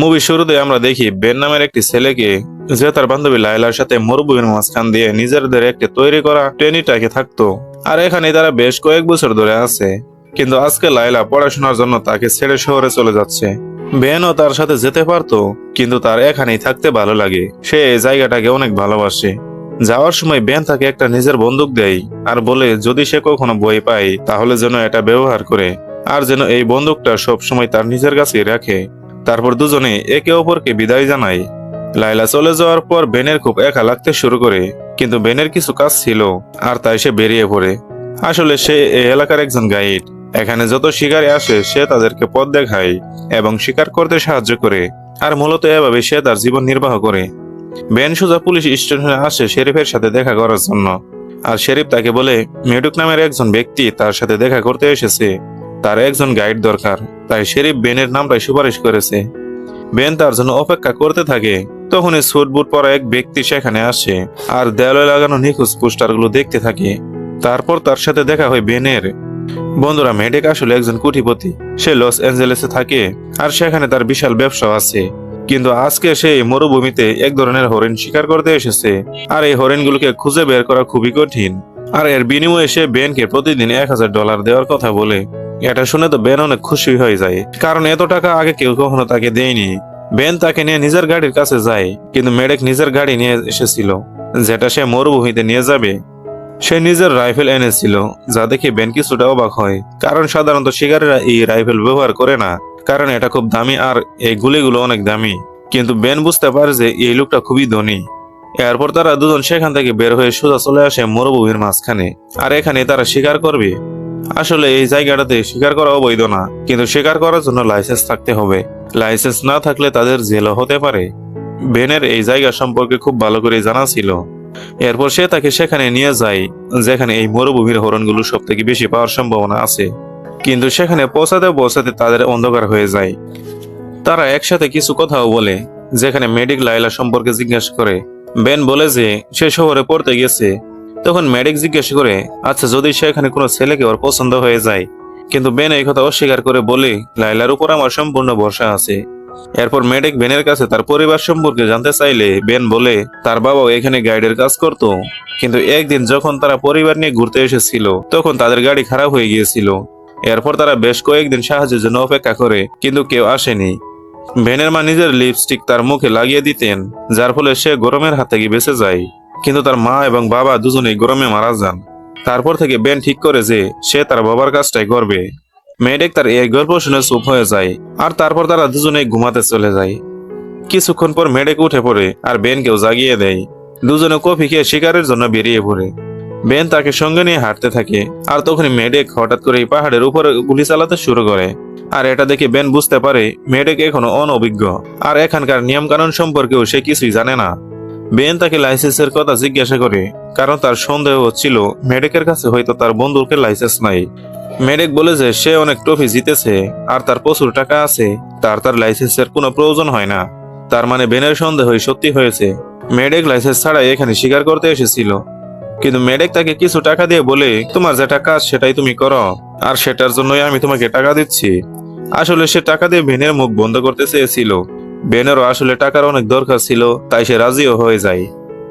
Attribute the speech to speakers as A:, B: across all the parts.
A: Movie শুরুতে আমরা দেখি বেন নামের একটি ছেলেকে যে তার বান্ধবী লাইলার সাথে মরুভূমির মাঝখান দিয়ে নিজেদের একটি তৈরি করা ট্রেনিটাকে থাকতো। আর এখানে তারা বেশ কয়েক বছর ধরে আছে। কিন্তু আজকে লাইলা পড়াশোনার জন্য তাকে ছেড়ে শহরে চলে যাচ্ছে। বেনও তার সাথে যেতে পারতো, কিন্তু তার এখানেই থাকতে ভালো লাগে। সে এই জায়গাটাকে অনেক ভালোবাসে। যাওয়ার সময় বেন তাকে একটা নিজের বন্দুক দেয় আর বলে, যদি সে কখনো বই পায়, তাহলে যেন এটা ব্যবহার করে। আর যেন এই বন্দুকটা সব সময় তার নিজের কাছেই রাখে। তারপর দুজনে একে অপরকে বিদায় জানায়। লাইলা চলে যাওয়ার পর বেনের খুব একা লাগতে শুরু করে, কিন্তু বেনের কিছু কাজ ছিল, আর তাই সে বেরিয়ে পড়ে। আসলে সে এই এলাকার একজন গাইড। এখানে যত শিকারে আসে, সে তাদেরকে পথ দেখায় এবং শিকার করতে সাহায্য করে, আর মূলত এভাবে সে তার জীবন নির্বাহ করে। বেন সুজা পুলিশ স্টেশনে আসে শেরিফের সাথে দেখা করার জন্য, আর শেরিফ তাকে বলে মেডুক নামের একজন ব্যক্তি তার সাথে দেখা করতে এসেছে। তার একজন গাইড দরকার। তাই শেরিফ বেনের নামটাই সুপারিশ করেছে। বেন তার জন্য অপেক্ষা করতে থাকে। তখনই স্যুট বুট পরা এক ব্যক্তি সেখানে আসে আর দেয়ালে লাগানো নিখোঁজ পোস্টারগুলো দেখতে থাকে। তারপর তার সাথে দেখা হয় বেনের। বন্ধুরা মেডেক আসলে একজন কোটিপতি। সে লস অ্যাঞ্জেলেসে থাকে আর সেখানে তার বিশাল ব্যবসা আছে। কিন্তু আজকে সে মরুভূমিতে এক ধরনের হরিণ শিকার করতে এসেছে। আর এই হরিণগুলোকে খুঁজে বের করা খুবই কঠিন। আর এর বিনিময়ে সে বেনকে প্রতিদিন এক হাজার ডলার দেওয়ার কথা বলে। এটা শুনে তো বেন অনেক খুশি হয়ে যায়, কারণ এত টাকা আগে কেউ কখনো তাকে দেয়নি। বেন তাকে নিয়ে নিজের গাড়ির কাছে যায়, কিন্তু মেডেক নিজের গাড়ি নিয়ে এসেছিল, যেটা সে মরুভূমিতে নিয়ে যাবে। সে নিজের রাইফেল এনেছিল, যা দেখে বেন কিছুটা অবাক হয়, কারণ সাধারণত শিকারীরা এই রাইফেল ব্যবহার করে না, কারণ এটা খুব দামি আর এই গুলিগুলো অনেক দামি। কিন্তু বেন বুঝতে পারে যে এই লোকটা খুবই ধনী। এরপর তারা দুজন সেখান থেকে বের হয়ে সোজা চলে আসে মরুভূমির মাঝখানে। আর এখানে তারা শিকার করবে। আসলে এই জায়গাটাতে শিকার করা অবৈধ না, কিন্তু শিকার করার জন্য লাইসেন্স থাকতে হবে। লাইসেন্স না থাকলে তাদের জেলও হতে পারে। বেনের এই জায়গা সম্পর্কে খুব ভালো করে জানা ছিল। এরপর সে তাকে সেখানে নিয়ে যায়, যেখানে এই মরুভূমির হরণগুলো সব থেকে বেশি পাওয়ার সম্ভাবনা আছে। কিন্তু সেখানে পৌঁছাতে পৌঁছাতে তাদের অন্ধকার হয়ে যায়। তারা একসাথে কিছু কথাও বলে, যেখানে মেডিক লাইলা সম্পর্কে জিজ্ঞাসা করে। বেন বলে যে সে শহরে পড়তে গেছে, তখন মেডিক জিজ্ঞেস করে আচ্ছা যদি সে এখানে কোনো ছেলেকে ওর পছন্দ হয়ে যায়? কিন্তু বেন এই কথা অস্বীকার করে বলে লাইলার উপর আমার সম্পূর্ণ ভরসা আছে। এরপর মেডিক বেনের কাছে তার পরিবার সম্পর্কে জানতে চাইলে বেন বলে, তার বাবাও এখানে গাইডের কাজ করত, কিন্তু একদিন যখন তারা পরিবার নিয়ে ঘুরতে এসেছিল, তখন তাদের গাড়ি খারাপ হয়ে গিয়েছিল। এরপর তারা বেশ কয়েকদিন সাহায্যের জন্য অপেক্ষা করে, কিন্তু কেউ আসেনি। বেনের মা নিজের লিপস্টিক তার মুখে লাগিয়ে দিতেন, যার ফলে সে গরমের হাত থেকে বেঁচে যায়। কিন্তু তার মা এবং বাবা দুজনেই গরমে মারা যান। তারপর থেকে বেন ঠিক করে যে সে তার বাবার কাজটাই করবে। মেয়েডেক তার এই গল্প শুনে চুপ হয়ে যায়, আর তারপর তারা দুজনেই ঘুমাতে চলে যায়। কিছুক্ষণ পর মেডেক উঠে পড়ে আর বেনকেও জাগিয়ে দেয়। দুজনে কফি খেয়ে শিকারের জন্য বেরিয়ে পড়ে। বেন তাকে সঙ্গে নিয়ে হাঁটতে থাকে, আর তখনই মেডেক হঠাৎ করে পাহাড়ের উপরে গুলি চালাতে শুরু করে। আর এটা দেখে বেন বুঝতে পারে মেডেক এখনও অনভিজ্ঞ। আর এখানকার নিয়ম কানুন সম্পর্কেও সে কিছুই জানে না। বেন তাকে লাইসেন্সের কথা জিজ্ঞাসা করে, কারণ তার সন্দেহ হচ্ছিল মেডেকের কাছে হয়তো তার বন্ধুকে লাইসেন্স নাই। মেডেক বলে যে সে অনেক ট্রফি জিতেছে, আর তার প্রচুর টাকা আছে, তার তার লাইসেন্সের কোনো প্রয়োজন হয় না। তার মানে বেনের সন্দেহই সত্যি হয়েছে। মেডেক লাইসেন্স ছাড়াই এখানে স্বীকার করতে এসেছিল। কিন্তু মেডেক তাকে কিছু টাকা দিয়ে বলে, তোমার যেটা কাজ সেটাই তুমি করো। আর সেটার জন্যই আমি তোমাকে টাকা দিচ্ছি। আসলে সে টাকা দিয়ে বেনের মুখ বন্ধ করতে চেয়েছিল। বেনেরও আসলে টাকার অনেক দরকার ছিল, তাই সে রাজিও হয়ে যায়।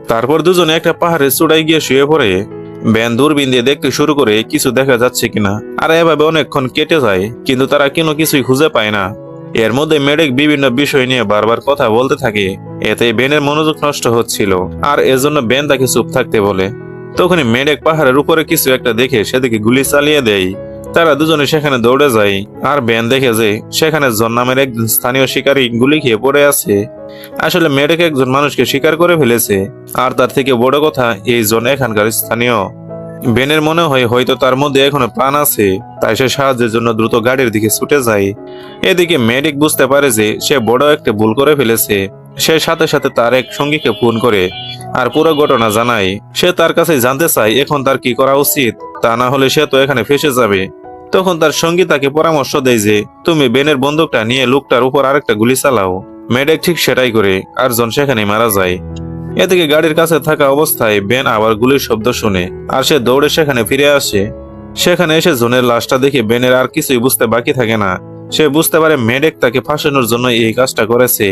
A: তারপর দুজনে একটা পাহাড়ের চূড়ায় গিয়ে শুয়ে পড়ে। ব্যান দূরবীন দিয়ে দেখতে শুরু করে কিছু দেখা যাচ্ছে কিনা। আর এভাবে অনেকক্ষণ কেটে যায়, কিন্তু তারা কোনো কিছুই খুঁজে পায় না। এর মধ্যে মেডেক বিভিন্ন বিষয় নিয়ে বারবার কথা বলতে থাকে। এতে বেনের মনোযোগ নষ্ট হচ্ছিল। আর এজন্য বেন তাকে চুপ থাকতে বলে। তখনই মেডেক পাহাড়ের উপরে কিছু একটা দেখে সেদিকে গুলি চালিয়ে দেয়। তারা দুজনে সেখানে দৌড়ে যায়। আর ব্যান দেখে যে সেখানে জন নামের একজন স্থানীয় শিকারী গুলি খেয়ে পড়ে আছে। আসলে মেডেক একজন মানুষকে শিকার করে ফেলেছে। আর তার থেকে বড় কথা, এই জন এখানকার স্থানীয়। বেনের মনে হয় হয়তো তার মধ্যে এখনও প্রাণ আছে, তাই সে সাহায্যের জন্য দ্রুত গাড়ির দিকে ছুটে যায়। এদিকে মেডিক বুঝতে পারে যে সে বড় একটা ভুল করে ফেলেছে। সে সাথে সাথে তার এক সঙ্গীকে ফোন করে। আর পুরো ঘটনা জানায় সে তার কাছে জানতে চায়, এখন তার কি করা উচিত? তা না হলে সে তো এখানে ফেসে যাবে। তখন তার সঙ্গী তাকে পরামর্শ দেয় যে, তুমি বেনের বন্দুকটা নিয়ে লোকটার উপর আরেকটা গুলি চালাও। মেডেক ঠিক সেটাই করে আর জন সেখানে মারা যায়। এদিকে গাড়ির কাছে থাকা অবস্থায় বেন আবার গুলির শব্দ শুনে, আর সে দৌড়ে সেখানে ফিরে আসে। সেখানে এসে জনের লাশটা দেখে বেনের আর কিছুই বুঝতে বাকি থাকে না। সে বুঝতে পারে মেডেক তাকে ফাঁসানোর জন্য এই কাজটা করেছে।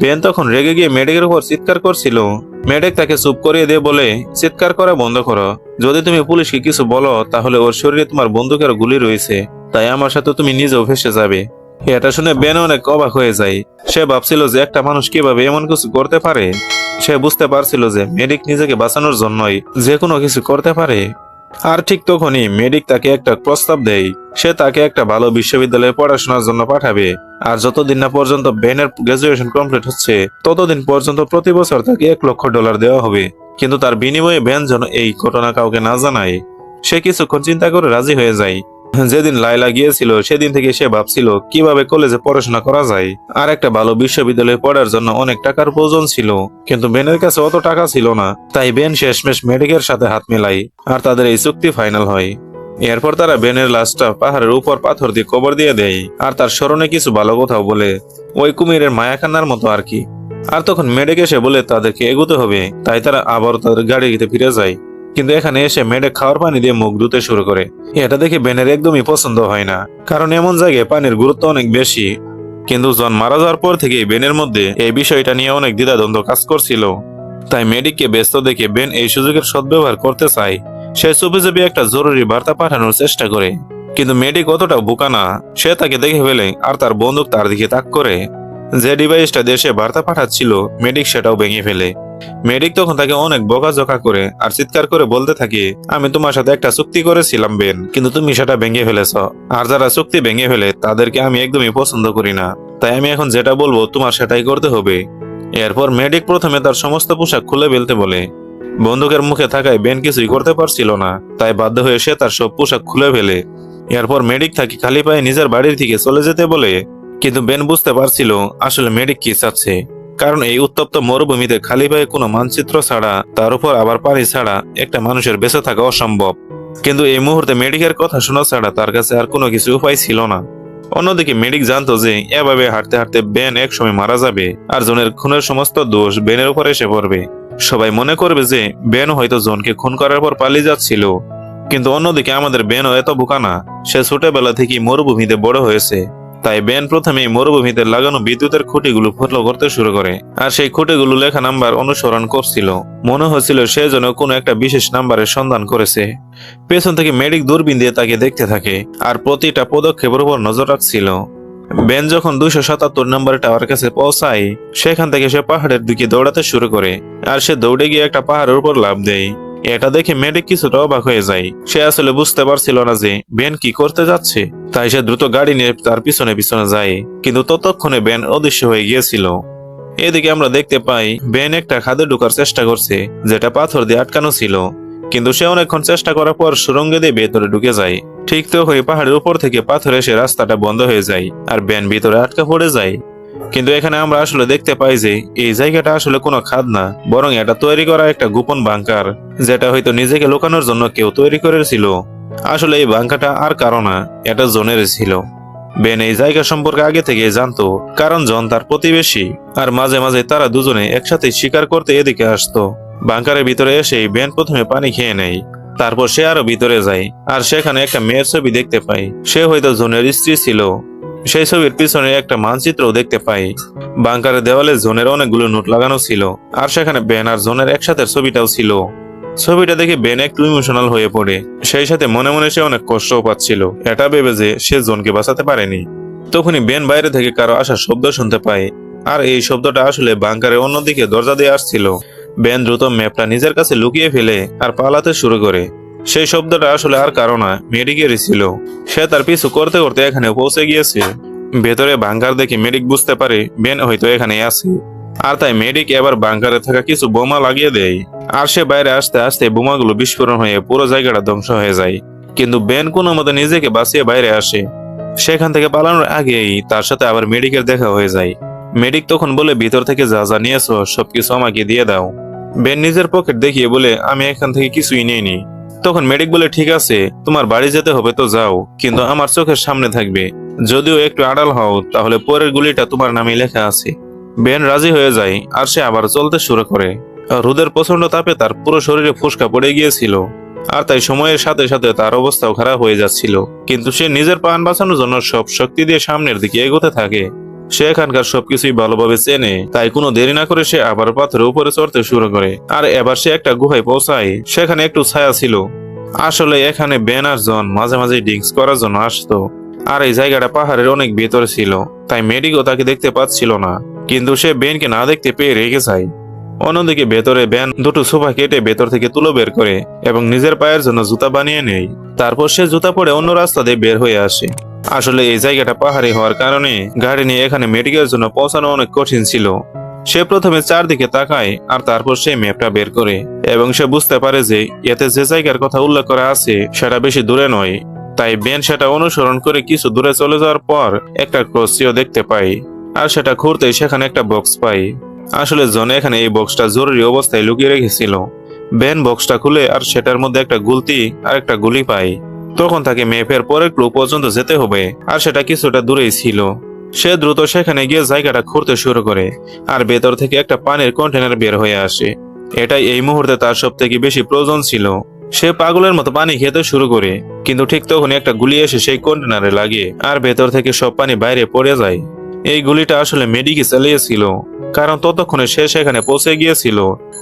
A: বেন তখন রেগে গিয়ে মেডেকের উপর চিৎকার করছিল। মেডেক তাকে চুপ করিয়ে দিয়ে বলে, চিৎকার করা বন্ধ করো। যদি তুমি পুলিশকে কিছু বলো, তাহলে ওর শরীরে তোমার বন্দুকের গুলি রয়েছে। তাই আমার সাথে তুমি নিজে ভেসে যাবে। এটা শুনে বেন অনেক অবাক হয়ে যায়। সে ভাবছিল যে একটা মানুষ কীভাবে এমন কিছু করতে পারে? সে বুঝতে পারছিল যে মেডিক নিজেকে বাঁচানোর জন্যই যে কোনো কিছু করতে পারে। আর ঠিক তখনই মেডিক তাকে একটা প্রস্তাব দেয়। সে তাকে একটা ভালো বিশ্ববিদ্যালয়ে পড়াশোনার জন্য পাঠাবে। আর যতদিন না পর্যন্ত বেনের গ্রাজুয়েশন কমপ্লিট হচ্ছে, ততদিন পর্যন্ত প্রতি বছর তাকে এক লক্ষ ডলার দেওয়া হবে। কিন্তু তার বিনিময়ে বেন যেন এই ঘটনা কাউকে না জানায়। সে কিছুক্ষণ চিন্তা করে রাজি হয়ে যায়। যেদিন লাইলা গিয়েছিল, সেদিন থেকে সে ভাবছিল, কীভাবে কলেজে পড়াশোনা করা যায়? আর একটা ভালো বিশ্ববিদ্যালয়ে পড়ার জন্য অনেক টাকার প্রয়োজন ছিল। কিন্তু বেনের কাছে অত টাকা ছিল না। তাই বেন শেষমেশ মেডিকের সাথে হাত মেলাই, আর তাদের এই চুক্তি ফাইনাল হয়। এরপর তারা বেনের লাশটা পাহাড়ের উপর পাথর দিয়ে কবর দিয়ে দেয়, আর তার স্মরণে কিছু ভালো কথাও বলে, ওই কুমিরের মায়াখানার মতো আর কি। আর তখন মেডেক এসে বলে, তাদেরকে এগোতে হবে। তাই তারা আবার তাদের গাড়িতে ফিরে যায়। কিন্তু এখানে এসে মেডেক খাওয়ার পানি দিয়ে মুখ ধুতে শুরু করে। এটা দেখে বেনের একদমই পছন্দ হয় না, কারণ এমন জায়গায় পানির গুরুত্ব অনেক বেশি। কিন্তু জন মারা যাওয়ার পর থেকেই বেনের মধ্যে এই বিষয়টা নিয়ে অনেক দ্বিধাদ্বন্দ্ব কাজ করছিল। তাই মেডিককে ব্যস্ত দেখে বেন এই সুযোগের সদ্ব্যবহার করতে চায়। সে চুপি চুপি একটা জরুরি বার্তা পাঠানোর চেষ্টা করে। কিন্তু মেডিক অতটা বোকা না, সে তাকে দেখে ফেলে আর তার বন্দুক তার দিকে তাক করে। যে ডিভাইসটা দেশে বার্তা পাঠাচ্ছিল মেডিক সেটাও ভেঙে ফেলে। মেডিক তখন তাকে অনেক বকাঝকা করে আর চিৎকার করে বলতে থাকে, আমি তোমার সাথে একটা চুক্তি করেছিলাম, বেন, কিন্তু তুমি সেটা ভেঙে ফেলেছ। আর যারা চুক্তি ভেঙে ফেলে, তাদেরকে আমি একদমই পছন্দ করি না। তাই আমি এখন যেটা বলব, তোমার সেটাই করতে হবে। এরপর মেডিক প্রথমে তার সমস্ত পোশাক খুলে ফেলতে বলে, বন্দুকের মুখে থাকায় বেন কিছুই করতে পারছিল না, তাই বাধ্য হয়ে সে তার সব পোশাক খুলে ফেলে। এরপর মেডিক তাকে খালি পায়ে নিজের বাড়ির থেকে চলে যেতে বলে, কিন্তু বেন বুঝতে পারছিল আসলে মেডিক কি চাচ্ছে। কারণ এই উত্তপ্ত মরুভূমিতে খালি পায়ে কোনো মানচিত্র ছাড়া, তার উপর আবার পানি ছাড়া একটা মানুষের বেঁচে থাকা অসম্ভব। কিন্তু এই মুহূর্তে মেডিকের কথা শোনা ছাড়া তার কাছে আর কোনো কিছু উপায় ছিল না। অন্যদিকে মেডিক জানতো যে, এভাবে হাঁটতে হাঁটতে বেন এক সময় মারা যাবে আর জনের খুনের সমস্ত দোষ বেনের উপর এসে পড়বে। সবাই মনে করবে যে বেন হয়তো জনকে খুন করার পর পালিয়ে যাচ্ছিল। কিন্তু অন্যদিকে আমাদের বেনও এত বোকা না, সে ছোটবেলা থেকেই মরুভূমিতে বড় হয়েছে। তাই ব্যান প্রথমে মরুভূমিতে লাগানো বিদ্যুতের খুঁটিগুলো ফলো করতে শুরু করে, আর সেই খুঁটিগুলো লেখা নাম্বার অনুসরণ করছিল। মনে হচ্ছিল সে যেন কোনো একটা বিশেষ নাম্বারের সন্ধান করেছে। পেছন থেকে মেডিক দূরবীন দিয়ে তাকে দেখতে থাকে, আর প্রতিটা পদক্ষেপের উপর নজর রাখছিল। বেন যখন দুইশো সাতাত্তর নম্বর টাওয়ার কাছে পৌঁছায়, সেখান থেকে সে পাহাড়ের দিকে দৌড়াতে শুরু করে, আর সে দৌড়ে গিয়ে একটা পাহাড়ের উপর লাভ দেয়। এটা দেখে মেডিক কিছুটা অবাক হয়ে যায়। সে আসলে বুঝতে পারছিল না যে বেন কি করতে যাচ্ছে। তাই সে দ্রুত গাড়ি নিয়ে তার পিছনে পিছনে যায়। কিন্তু ততক্ষণে বেন অদৃশ্য হয়ে গিয়েছিল। এদিকে আমরা দেখতে পাই, বেন একটা খাদে ঢোকার চেষ্টা করছে, যেটা পাথর দিয়ে আটকানো ছিল। কিন্তু সে অনেকক্ষণ চেষ্টা করার পর সুরঙ্গে দিয়ে ভেতরে ঢুকে যায়। ঠিক তো হয়ে পাহাড়ের উপর থেকে পাথর এসে রাস্তাটা বন্ধ হয়ে যায়, আর বেন ভিতরে আটকা পড়ে যায়। কিন্তু এখানে আমরা আসলে দেখতে পাই যে এই জায়গাটা আসলে কোনো খাদ না বরং এটা তৈরি করা একটা গোপন বাংকার, যেটা হয়তো নিজেকে লুকানোর জন্য কেউ তৈরি করেছিল। আসলে এই বাংকাটা আর কারও না, এটা জনের ছিল। বেন এই জায়গা সম্পর্কে আগে থেকে জানতো, কারণ জন তার প্রতিবেশী, আর মাঝে মাঝে তারা দুজনে একসাথে শিকার করতে এদিকে আসতো। বাংকারের ভিতরে এসে বেন প্রথমে পানি খেয়ে নেয়, তারপর সে আরও ভিতরে যায়, আর সেখানে একটা মেয়ের ছবি দেখতে পাই সে হয়তো জনের স্ত্রী ছিল। সেই ছবির পিছনে একটা মানচিত্রও দেখতে পাই। বাংকারের দেওয়ালে জোনের অনেকগুলো নোট লাগানো ছিল, আর সেখানে বেন আর জোনের একসাথে ছবিটাও ছিল। ছবিটা দেখে বেন একটু ইমোশনাল হয়ে পড়ে, সেই সাথে মনে মনে সে অনেক কষ্টও পাচ্ছিল। এটা ভেবে যে সে জনকে বাঁচাতে পারেনি। তখনই বেন বাইরে থেকে কারও আসার শব্দ শুনতে পায়, আর এই শব্দটা আসলে বাংকারের অন্যদিকে দরজা দিয়ে আসছিল। বেন দ্রুত ম্যাপটা নিজের কাছে লুকিয়ে ফেলে আর পালাতে শুরু করে। সেই শব্দটা আসলে আর কারও না মেডিকেরই ছিল। সে তার পিছু করতে করতে এখানে পৌঁছে গিয়েছে। ভেতরে বাংকার দেখে মেডিক বুঝতে পারে বেন হয়তো এখানে আছে। আর তাই মেডিক এবার বাংকারে থাকা কিছু বোমা লাগিয়ে দেয়। আর সে বাইরে আসতে আসতে বোমাগুলো বিস্ফোরণ হয়ে পুরো জায়গাটা ধ্বংস হয়ে যায়। কিন্তু বেন কোনো মতে নিজেকে বাঁচিয়ে বাইরে আসে। সেখান থেকে পালানোর আগেই তার সাথে আবার মেডিকের দেখা হয়ে যায়। মেডিক তখন বলে, ভিতর থেকে যা যা নিয়েছো, সবকিছু আমাকে দিয়ে দাও। বেন নিজের পকেট দেখিয়ে বলে, আমি এখান থেকে কিছুই নিইনি। তখন মেডিক বলে, ঠিক আছে, তোমার বাড়ি যেতে হবে তো যাও, কিন্তু আমার চোখের সামনে থাকবে। যদিও একটু আড়াল হও, তাহলে পরের গুলিটা তোমার নামে লেখা আছে। বেন রাজি হয়ে যায়, আর সে আবার চলতে শুরু করে। রোদের প্রচণ্ড তাপে তার পুরো শরীরে ফুসকা পড়ে গিয়েছিল, আর তাই সময়ের সাথে সাথে তার অবস্থাও খারাপ হয়ে যাচ্ছিল। কিন্তু সে নিজের প্রাণ বাঁচানোর জন্য সব শক্তি দিয়ে সামনের দিকে এগোতে থাকে। সে এখানকার সবকিছুই ভালোভাবে চেনে, তাই কোনো দেরি না করে সে আবার পাথরের উপরে চড়তে শুরু করে। আর এবার সে একটা গুহায় পৌঁছায়, সেখানে একটু ছায়া ছিল। আসলে এখানে বেন আর জন মাঝে মাঝে ড্রিঙ্কস করার জন্য আসতো। আর এই জায়গাটা পাহাড়ের অনেক ভেতরে ছিল, তাই মেডিকও তাকে দেখতে পাচ্ছিল না। কিন্তু সে বেনকে না দেখতে পেয়ে রেগে যায়। অন্যদিকে ভেতরে ব্যান দুটো সোফা কেটে ভেতর থেকে তুলো বের করে এবং নিজের পায়ের জন্য জুতা বানিয়ে নেয়। তারপর সে জুতা পরে অন্য রাস্তা দিয়ে বের হয়ে আসে। আসলে এই জায়গাটা পাহাড়ি হওয়ার কারণে গাড়ি নিয়ে এখানে মেডিকেলের জন্য পৌঁছানো অনেক কঠিন ছিল। সে প্রথমে চারদিকে তাকায়, আর তারপর সে ম্যাপটা বের করে এবং সে বুঝতে পারে যে এতে যে জায়গার কথা উল্লেখ করা আছে, সেটা বেশি দূরে নয়। তাই বেন সেটা অনুসরণ করে কিছু দূরে চলে যাওয়ার পর একটা ক্রসিও দেখতে পাই, আর সেটা খুঁড়তেই সেখানে একটা বক্স পাই। আসলে জন এখানে এই বক্সটা জরুরি অবস্থায় লুকিয়ে রেখেছিল। বেন বক্সটা খুলে আর সেটার মধ্যে একটা গুলতি আর একটা গুলি পাই তখন তাকে মেপের পরের ক্লু পর্যন্ত যেতে হবে, আর সেটা কিছুটা দূরেই ছিল। সে দ্রুত সেখানে গিয়ে জায়গাটা খুঁড়তে শুরু করে, আর ভেতর থেকে একটা পানির কন্টেনার বের হয়ে আসে। এটাই এই মুহূর্তে তার সব থেকে বেশি প্রয়োজন ছিল। সে পাগলের মতো পানি খেতে শুরু করে, কিন্তু ঠিক তখনই একটা গুলি এসে সেই কন্টেনারে লাগে, আর ভেতর থেকে সব পানি বাইরে পড়ে যায়। এই গুলিটা আসলে মেডিকে চালিয়েছিল, কারণ ততক্ষণে সে সেখানে পৌঁছে গিয়েছিল।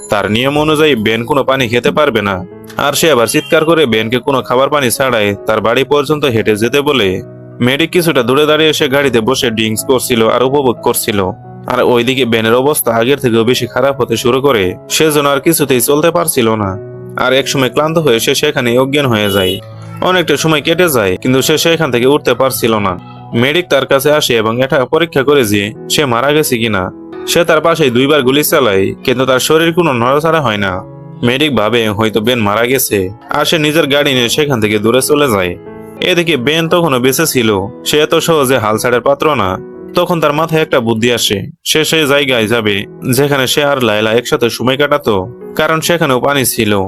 A: তার নিয়ম অনুযায়ী বেন কোনো পানি খেতে পারবে না। আর সে আবার চিৎকার করে বেনকে কোনো খাবার পানি ছাড়াই তার বাড়ি পর্যন্ত হেঁটে যেতে বলে। মেডিক কিছুটা দূরে দাঁড়িয়ে সে গাড়িতে বসে ড্রিঙ্কস করছিল আর উপভোগ করছিল। আর ওইদিকে বেনের অবস্থা আগের থেকেও বেশি খারাপ হতে শুরু করে। সেজন্য আর কিছুতেই চলতে পারছিল না। আর একসময় ক্লান্ত হয়ে সে সেখানে অজ্ঞান হয়ে যায়। অনেকটা সময় কেটে যায়, কিন্তু সে সেখান থেকে উঠতে পারছিল না। মেডিক তার কাছে আসে এবং এটা পরীক্ষা করে যে সে মারা গেছে কিনা। সে তার পাশে দুইবার গুলি চালায়, কিন্তু তার শরীর কোনো নড়াচড়া হয় না। মেডিক ভাবে, হয়তো বেন মারা গেছে। আর সে নিজের গাড়ি নিয়ে সেখান থেকে দূরে চলে যায়। এদিকে বেন তখনও বেঁচে ছিল। সে এত সহজে হাল ছাড়ের পাত্র না। তখন তার মাথায় একটা বুদ্ধি আসে। সে সেই জায়গায় যাবে, যেখানে সে আর লাইলা একসাথে সময় কাটাতো, কারণ সেখানেও পানি ছিল।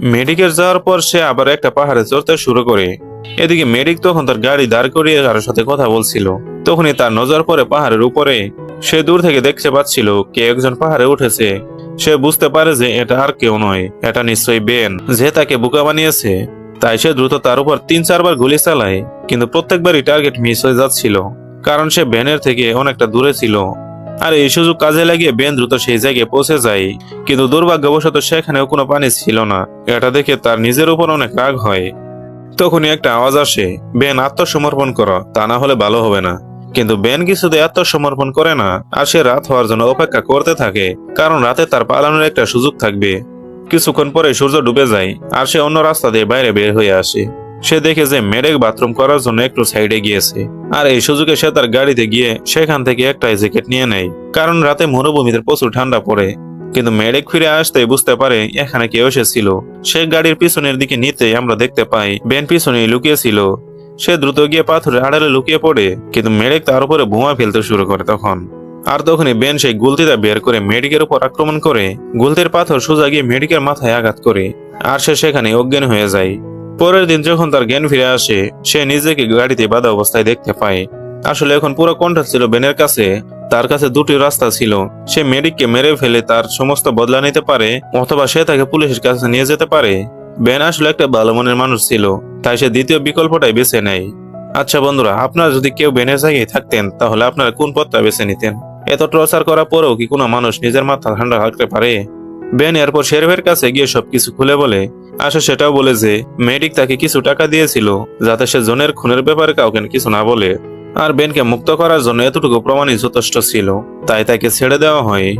A: মেডিকেল যাওয়ার পর সে আবার একটা পাহাড়ে চড়তে শুরু করে। এদিকে মেডিক তখন তার গাড়ি দাঁড় করিয়ে কারোর সাথে কথা বলছিল। তখনই তার নজর পড়ে পাহাড়ের উপরে। সে দূর থেকে দেখতে পাচ্ছিল কে একজন পাহাড়ে উঠেছে। সে বুঝতে পারে যে এটা আর কেউ নয়, এটা নিশ্চয়ই বেন, যে তাকে বোকা বানিয়েছে। তাই সে দ্রুত তার উপর তিন চারবার গুলি চালায়, কিন্তু প্রত্যেকবারই টার্গেট মিস হয়ে যাচ্ছিল, কারণ সে বেনের থেকে অনেকটা দূরে ছিল। আর এই সুযোগ কাজে লাগিয়ে বেন দ্রুত সেই জায়গায় পৌঁছে যায়, কিন্তু দুর্ভাগ্যবশত সেখানেও কোনো পানি ছিল না। এটা দেখে তার নিজের উপর অনেক রাগ হয়। তখনই একটা আওয়াজ আসে, বেন, আত্মসমর্পণ করো, তা না হলে ভালো হবে না। কিন্তু বেন কিছুতে আত্মসমর্পণ করে না, আর সে রাত হওয়ার জন্য অপেক্ষা করতে থাকে, কারণ রাতে তার পালানোর একটা সুযোগ থাকবে। কিছুক্ষণ পরে সূর্য ডুবে যায়, আর সে অন্য রাস্তা দিয়ে বাইরে বের হয়ে আসে। সে দেখে যে মেরেক বাথরুম করার জন্য একটু সাইডে গিয়েছে, আর এই সুযোগে সে তার গাড়িতে গিয়ে সেখান থেকে একটা জ্যাকেট নিয়ে নেয়, কারণ রাতে মরুভূমিতে প্রচুর ঠান্ডা পড়ে। কিন্তু মেরেক ফিরে আসতে বুঝতে পারে এখানে কেউ এসেছিল। সে গাড়ির পিছনের দিকে নিতে আমরা দেখতে পাই, বেন পিছনে লুকিয়েছিল। সে দ্রুত গিয়ে পাথরের আড়ালে লুকিয়ে পড়ে, কিন্তু মেরেক তার উপরে বোমা ফেলতে শুরু করে তখন। আর তখনই বেন সেই গুলতিটা বের করে মেডিকের উপর আক্রমণ করে, গুলতির পাথর সোজা গিয়ে মেডিকের মাথায় আঘাত করে, আর সে সেখানে অজ্ঞান হয়ে যায়। পরের দিন যখন তার জ্ঞান ফিরে আসে, সে নিজেকে গাড়িতে বাধা অবস্থায় দেখতে পায়। আসলে এখন পুরো কন্ট্যাক্ট ছিল বেনের কাছে তার কাছে দুটি রাস্তা ছিল। সে মেডিককে মেরে ফেলে তার সমস্ত বদলা নিতে পারে অথবা সে তাকে পুলিশের কাছে নিয়ে যেতে পারে। বেন আসলে একটা ভালো মনের মানুষ ছিল, তাই সে দ্বিতীয় বিকল্পটাই বেছে নেয়। আচ্ছা বন্ধুরা, আপনারা যদি কেউ বেনের জায়গায় থাকতেন, তাহলে আপনারা কোন পথটা বেছে নিতেন? এত টর্চার করার পরেও কি কোনো মানুষ নিজের মাথা ঠান্ডা রাখতে পারে? বেন এরপর শেরভের কাছে গিয়ে সবকিছু খুলে বলে, আসলে সেটাও বলে যে মেডিক তাকে কিছু টাকা দিয়েছিল, যাতে সে জনের খুনের ব্যাপারে কাউকে কিছু না বলে। আর বেনকে মুক্ত করার জন্য এতটুকু প্রমাণই যথেষ্ট ছিল। তাই তাকে ছেড়ে দেওয়া হয়।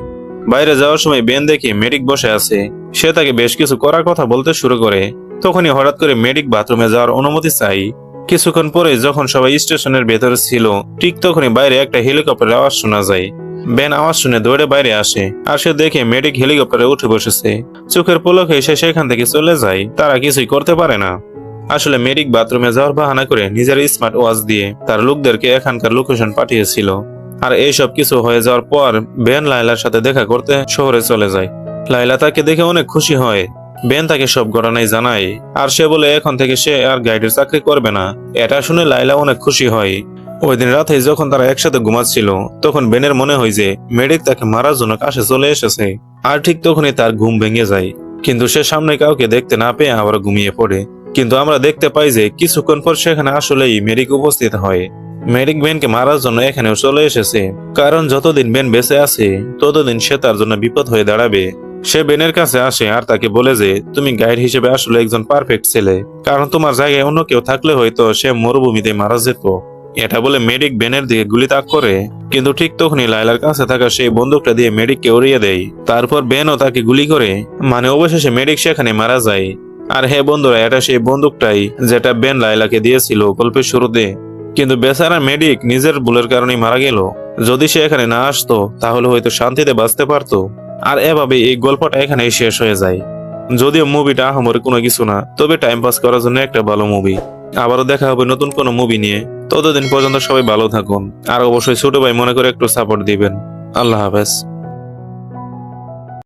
A: বাইরে যাওয়ার সময় বেন দেখে মেডিক বসে আছে। সে তাকে বেশ কিছু করার কথা বলতে শুরু করে। তখনই হঠাৎ করে মেডিক বাথরুমে যাওয়ার অনুমতি চাই। কিছুক্ষণ পরে যখন সবাই স্টেশনের ভেতরে ছিল, ঠিক তখনই বাইরে একটা হেলিকপ্টারের আওয়াজ শোনা যায়। বেন আওয়াজ শুনে দৌড়ে বাইরে আসে আর সে দেখে মেডিক হেলিকপ্টারে উঠে বসেছে। চোখের পলকে সে সেখান থেকে চলে যায়। তারা কিছুই করতে পারে না। আসলে মেরিক বাথরুমে যাওয়ার বাহানা করে নিজের স্মার্ট ওয়াচ দিয়ে তার লোকদেরকে এখানকার লোকেশন পাঠিয়েছিল। আর এইসব কিছু হয়ে যাওয়ার পর বেন লাইলার সাথে দেখা করতে শহরে চলে যায়। লাইলা তাকে দেখে অনেক খুশি হয়। বেন তাকে সব ঘটনাই জানায়, আর সে বলে এখন থেকে সে আর গাইডের চাকরি করবে না। এটা শুনে লাইলা অনেক খুশি হয়। ওই দিন রাতে যখন তারা একসাথে ঘুমাচ্ছিল, তখন বেনের মনে হয় যে মেডিক তাকে মারার জন্য কাছে চলে এসেছে। আর ঠিক তখনই তার ঘুম ভেঙে যায়। কিন্তু সে সামনে কাউকে দেখতে না পেয়ে আবার ঘুমিয়ে পড়ে। কিন্তু আমরা দেখতে পাই যে কিছুক্ষণ পর সেখানে আসলেই মেরিক উপস্থিত হয়। মেরিক বেনকে মারার জন্য এখানেও চলে এসেছে। কারণ যতদিন বেন বেঁচে আছে, ততদিন সে তার জন্য বিপদ হয়ে দাঁড়াবে। সে বেনের কাছে আসে আর তাকে বলে যে, তুমি গাইড হিসেবে আসলে একজন পারফেক্ট ছেলে। কারণ তোমার জায়গায় অন্য কেউ থাকলে হয়তো সে মরুভূমিতে মারা যেত। এটা বলে মেডিক বেনের দিকে গুলি তাক করে। কিন্তু ঠিক তখনই লাইলার কাছে থাকা সেই বন্দুকটা দিয়ে মেডিককে উড়িয়ে দেয়। তারপর বেনও তাকে গুলি করে। মানে অবশেষে মেডিক সেখানে মারা যায়। আর হে বন্ধুরা, এটা সেই বন্দুকটাই যেটা বেন লাইলাকে দিয়েছিল গল্পের শুরুতে। কিন্তু বেচারা মেডিক নিজের ভুলের কারণে মারা গেল। যদি সে এখানে না আসতো, তাহলে হয়তো শান্তিতে বাঁচতে পারতো। আর এভাবে এই গল্পটা এখানেই শেষ হয়ে যায়। যদিও মুভিটা আহামরি কোনো কিছু না, তবে টাইম পাস করার জন্য একটা ভালো মুভি আবারও দেখা হবে নতুন কোনো মুভি নিয়ে। ততদিন পর্যন্ত সবাই ভালো থাকুন। আর অবশ্যই ছোট ভাই মনে করে একটু সাপোর্ট দিবেন। আল্লাহ হাফেজ।